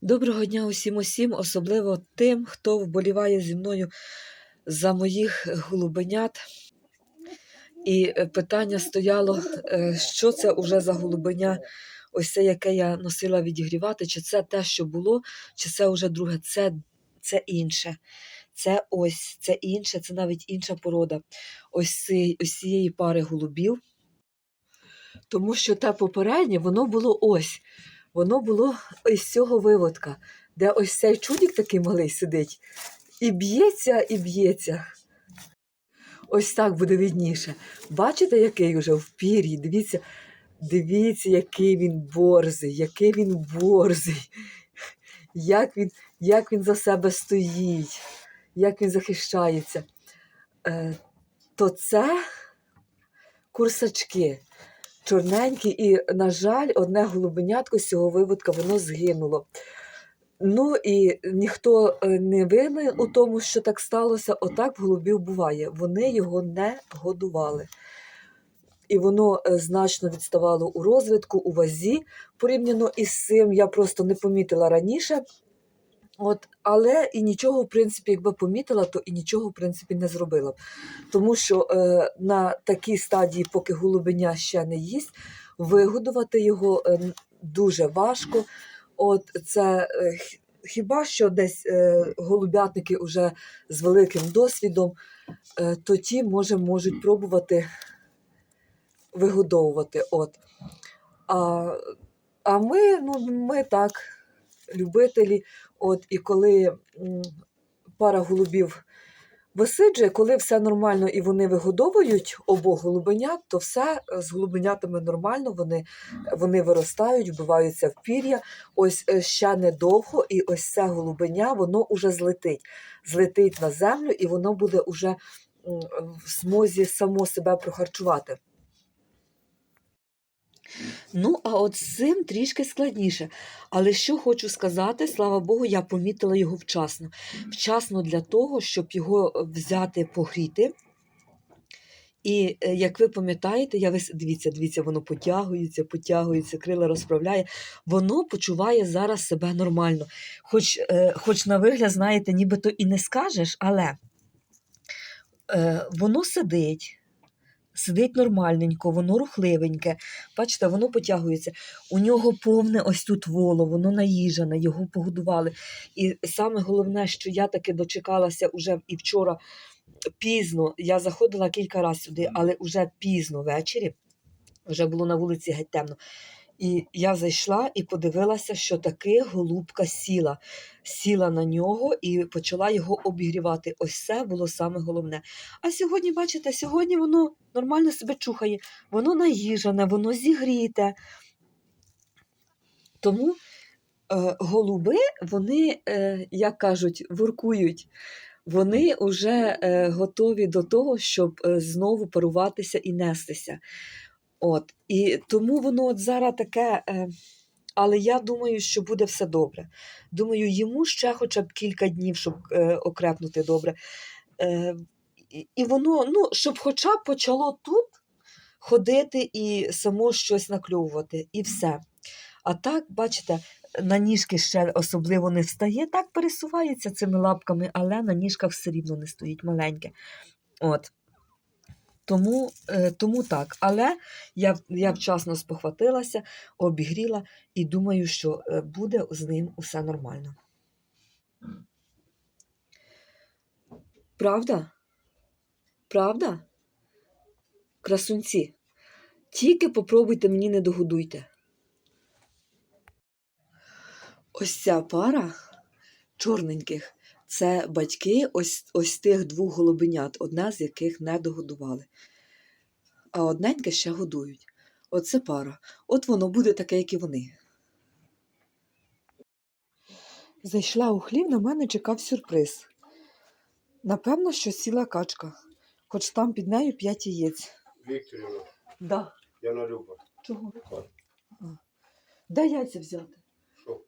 Доброго дня усім усім, особливо тим, хто вболіває зі мною за моїх голубенят. І е, питання стояло, е, що це уже за голубеня, ось це, яке я носила відігрівати, чи це те, що було, чи це вже друге, це, це інше. Це ось, це інше, це навіть інша порода. Ось, ось цієї пари голубів. Тому що те попереднє, воно було ось. Воно було ось цього виводка, де ось цей чудик такий малий сидить, і б'ється, і б'ється. Ось так буде видніше. Бачите, який уже в пір'ї? Дивіться, дивіться, який він борзий, який він борзий, як він, як він за себе стоїть, як він захищається. Е, то це курсачки чорненькі, і, на жаль, одне голубенятко з цього виводка воно згинуло. Ну і ніхто е, не винен у тому, що так сталося. Отак в голубів буває. Вони його не годували. І воно е, значно відставало у розвитку, у вазі порівняно із цим. Я просто не помітила раніше. От, але і нічого, в принципі, якби помітила, то і нічого, в принципі, не зробила. б. Тому що е, на такій стадії, поки голубеня ще не їсть, вигодувати його е, дуже важко. От це е, хіба що десь е, голубятники вже з великим досвідом, е, то ті може можуть пробувати вигодовувати. От. А, а ми, ну, ми так, любителі. От, і коли пара голубів висиджує, коли все нормально і вони вигодовують обох голубенят, то все е, з голубенятами нормально, вони, вони виростають, вбиваються в пір'я. Ось е, ще недовго, і ось це голубеня, воно уже злетить. Злетить на землю, і воно буде уже в змозі само себе прохарчувати. Ну, а от з цим трішки складніше. Але що хочу сказати, слава Богу, я помітила його вчасно. Вчасно для того, щоб його взяти, погріти. І е, як ви пам'ятаєте, я весь дивіться, дивіться, воно потягується, потягується, крила розправляє. Воно почуває зараз себе нормально. Хоч, е, хоч на вигляд, знаєте, нібито і не скажеш, але е, воно сидить. Сидить нормальненько, воно рухливеньке. Бачите, воно потягується. У нього повне ось тут воло, воно наїжане, його погодували. І саме головне, що я таки дочекалася уже і вчора пізно. Я заходила кілька разів сюди, але вже пізно ввечері, вже було на вулиці геть темно. І я зайшла і подивилася, що таки голубка сіла. Сіла на нього і почала його обігрівати. Ось це було саме головне. А сьогодні, бачите, сьогодні воно нормально себе чухає, воно наїжане, воно зігріте. Тому е, голуби, вони, е, як кажуть, воркують. Вони вже е, готові до того, щоб е, знову паруватися і нестися. От. І тому воно от зараз таке. Е, але я думаю, що буде все добре. Думаю, йому ще хоча б кілька днів, щоб е, окрепнути добре. Е, і, воно, ну, щоб хоча б почало тут ходити і само щось накльовувати, і все. А так, бачите, на ніжки ще особливо не встає, так пересувається цими лапками, але на ніжках все рівно не стоїть маленьке. От. Тому, е, тому так. Але я, я вчасно спохватилася, обігріла і думаю, що е, буде з ним усе нормально. Правда? Правда? Красунці. Тільки попробуйте мені не догодуйте. Ось ця пара чорненьких це батьки ось, ось тих двох голубенят, одна з яких не догодували. А одненьке ще годують. Оце пара. От воно буде таке, як і вони. Зайшла у хлів, на мене чекав сюрприз. Напевно, що сіла качка, хоч там під нею п'ять яєць. Вікторівна, Да. Яна Люба. Чого? А. Де яйця взяти? Що?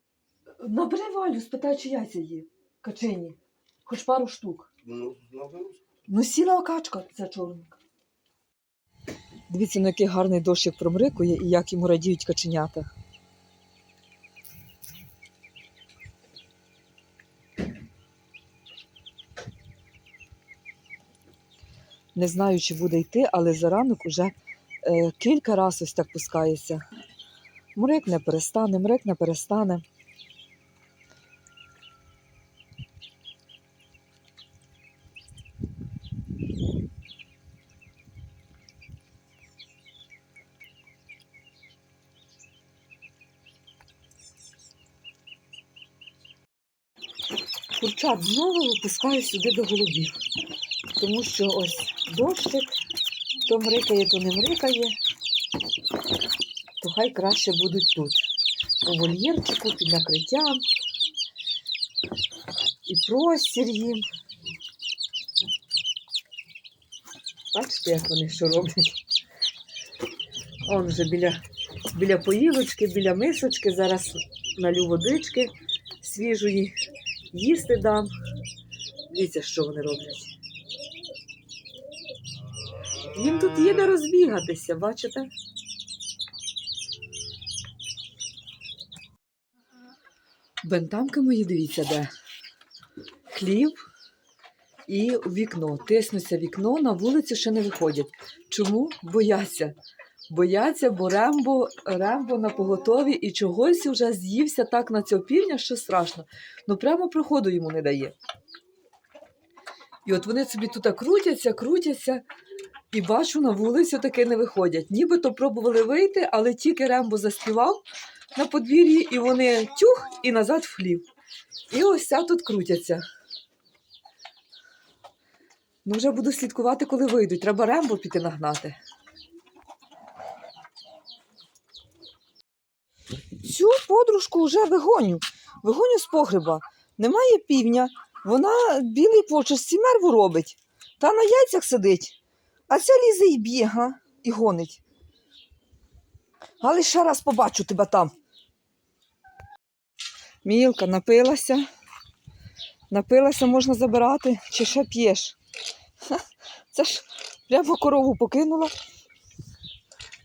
Набери Валю, спитай, чи яйця є. Качені, Хоч пару штук. Ну, Ну, сіла окачка, ця чорненька. Дивіться, на який гарний дощик промрикує і як йому радіють каченята. Не знаю, чи буде йти, але за ранок уже е, кілька разів ось так пускається. Мрик не перестане, мрик не перестане. Курчат знову випускаю сюди до голубів. Тому що ось дощик, то мрикає, то не мрикає, то хай краще будуть тут. У вольєрчику під накриттям. І простір їм. Бачите, як вони що роблять? Он вже біля, біля поїлочки, біля мисочки. Зараз налю водички свіжої, їсти дам. Дивіться, що вони роблять. Їм тут є де розбігатися, бачите? Бентамки мої, дивіться, де. Хліб і вікно. Тиснуться вікно, на вулицю ще не виходять. Чому? Бояться. Бояться, бо Рембо, Рембо на поготові і чогось вже з'ївся так на цього півня, що страшно. Ну прямо проходу йому не дає. І от вони собі тут крутяться, крутяться, і бачу, на вулицю таки не виходять. Нібито пробували вийти, але тільки Рембо заспівав на подвір'ї, і вони тюх і назад в хлів. І ось ця тут крутяться. Ну, вже буду слідкувати, коли вийдуть. Треба Рембо піти нагнати. Цю подружку вже вигоню. Вигоню з погреба. Немає півня. Вона білий почерсті мерву робить. Та на яйцях сидить. А ця лізе і б'є, і гонить. Але ще раз побачу тебе там. Мілка напилася. Напилася, можна забирати, чи ще п'єш. Це ж прямо корову покинула.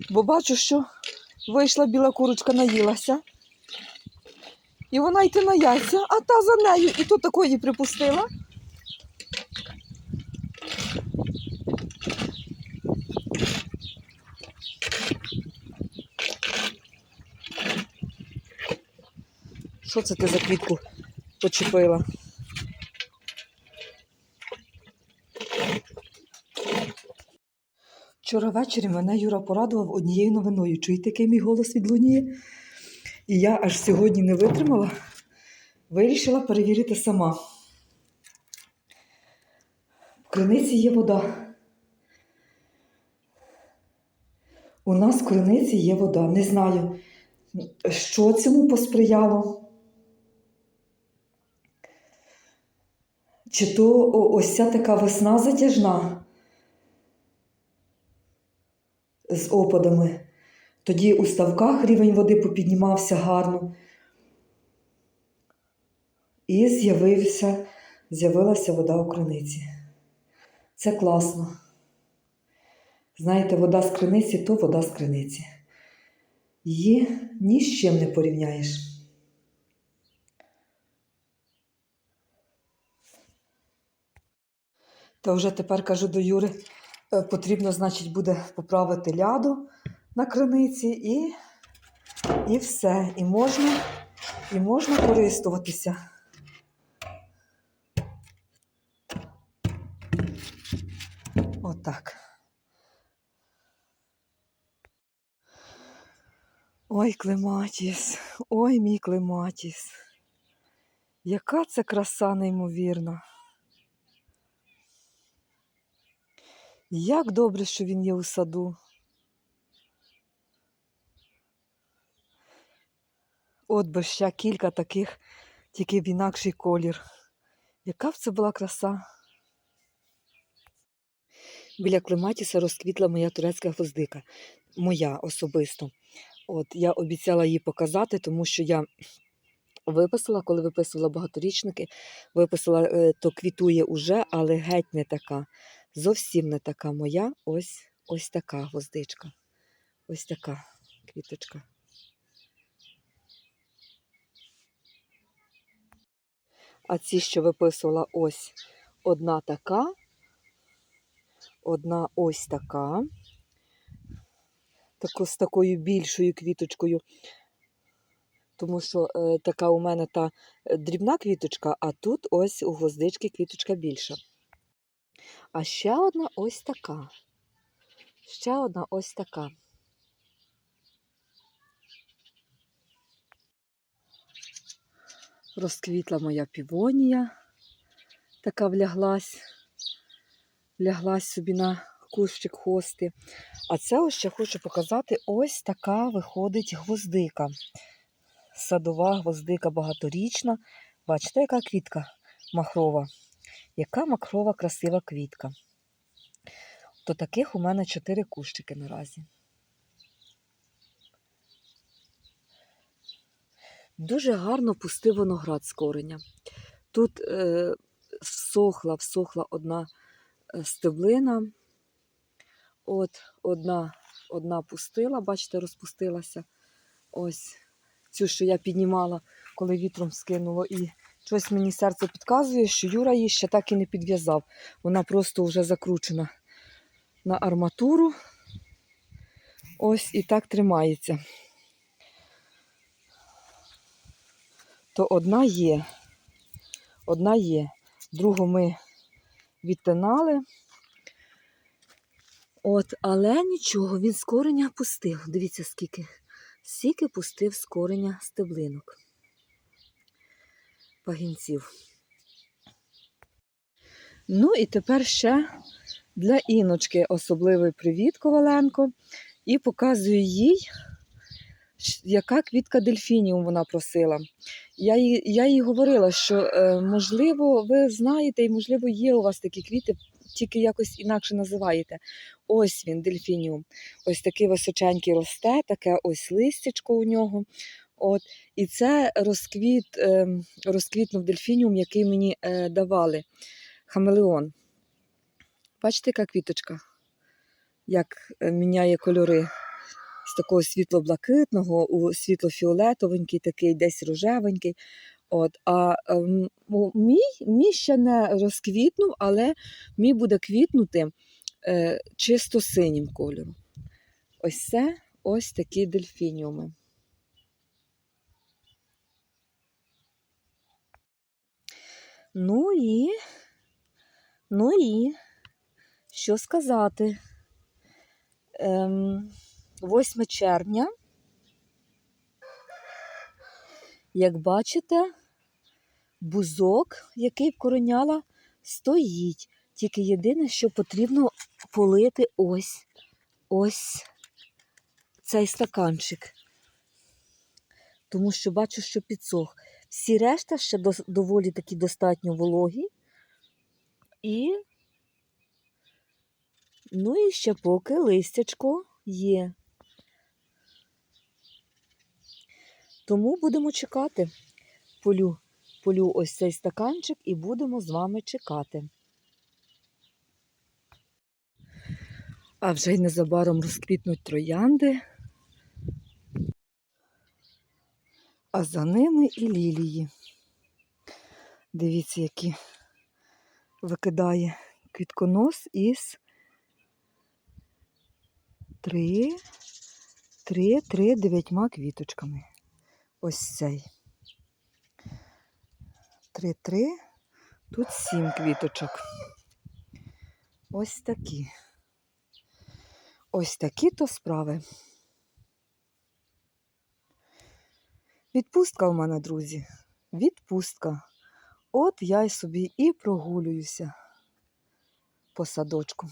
Бо бачу, що вийшла біла курочка, наїлася. І вона йти на яйця, а та за нею і то такої припустила. Що це ти за квітку почепила? Вчора ввечері мене Юра порадував однією новиною. Чуєте, який мій голос відлунює? І я аж сьогодні не витримала, вирішила перевірити сама. В криниці є вода. У нас в криниці є вода. Не знаю, що цьому посприяло. Чи то ось ця така весна затяжна з опадами. Тоді у ставках рівень води попіднімався гарно. І з'явився, з'явилася вода у криниці. Це класно. Знаєте, вода з криниці то вода з криниці. Її ні з чим не порівняєш. Та вже тепер кажу до Юри, потрібно, значить, буде поправити ляду на криниці і, і все. І можна, і можна користуватися. Отак. Ой, Клематіс, ой, мій Клематіс. Яка це краса неймовірна. Як добре, що він є у саду. От би ще кілька таких, тільки в інакший колір. Яка б це була краса? Біля клематіса розквітла моя турецька гвоздика. Моя особисто. От я обіцяла її показати, тому що я виписала, коли виписувала багаторічники, виписала, е, то квітує уже, але геть не така. Зовсім не така моя. Ось ось така гвоздичка. Ось така квіточка. А ці, що виписувала, ось одна така, одна ось така. Тако, з такою більшою квіточкою. Тому що е, така у мене та дрібна квіточка, а тут ось у гвоздички квіточка більша. А ще одна ось така. Ще одна ось така. Розквітла моя півонія, така вляглась, вляглась собі на кущик хости. А це ось ще хочу показати, ось така виходить гвоздика. Садова гвоздика багаторічна. Бачите, яка квітка махрова? Яка махрова красива квітка. То таких у мене чотири кущики наразі. Дуже гарно пустив виноград з кореня. Тут е, всохла, всохла одна е, стеблина. От одна, одна пустила, бачите, розпустилася. Ось цю, що я піднімала, коли вітром скинуло. І щось мені серце підказує, що Юра її ще так і не підв'язав. Вона просто вже закручена на арматуру. Ось і так тримається. То одна є. Одна є. Другу ми відтинали. От, але нічого, він з кореня пустив. Дивіться, скільки. Скільки пустив з кореня стеблинок. Пагінців. Ну і тепер ще для Іночки особливий привіт Коваленко. І показую їй, яка квітка дельфініум вона просила. Я їй, я їй говорила, що е, можливо, ви знаєте, і можливо, є у вас такі квіти, тільки якось інакше називаєте. Ось він, дельфініум. Ось такий височенький росте, таке ось листячко у нього. От. І це розквіт, е, розквітнув дельфініум, який мені е, давали. Хамелеон. Бачите, яка квіточка? Як е, міняє кольори з такого світло-блакитного у світло-фіолетовенький, такий, десь рожевенький. От, а ем, мій, мій ще не розквітнув, але мій буде квітнути е, чисто синім кольором. Ось це ось такі дельфініуми. Ну і, ну і, що сказати? Ем, 8 червня. Як бачите, бузок, який вкореняла, стоїть. Тільки єдине, що потрібно полити ось ось цей стаканчик. Тому що бачу, що підсох. Всі решта ще доволі такі достатньо вологі. І, ну і ще поки листячко є. Тому будемо чекати. Полю, полю ось цей стаканчик і будемо з вами чекати. А вже й незабаром розквітнуть троянди, а за ними і лілії. Дивіться, які викидає квітконос із три, три, три дев'ятьма квіточками. Ось цей. Три-три. Тут сім квіточок. Ось такі. Ось такі то справи. Відпустка у мене, друзі. Відпустка. От я й собі і прогулююся по садочку.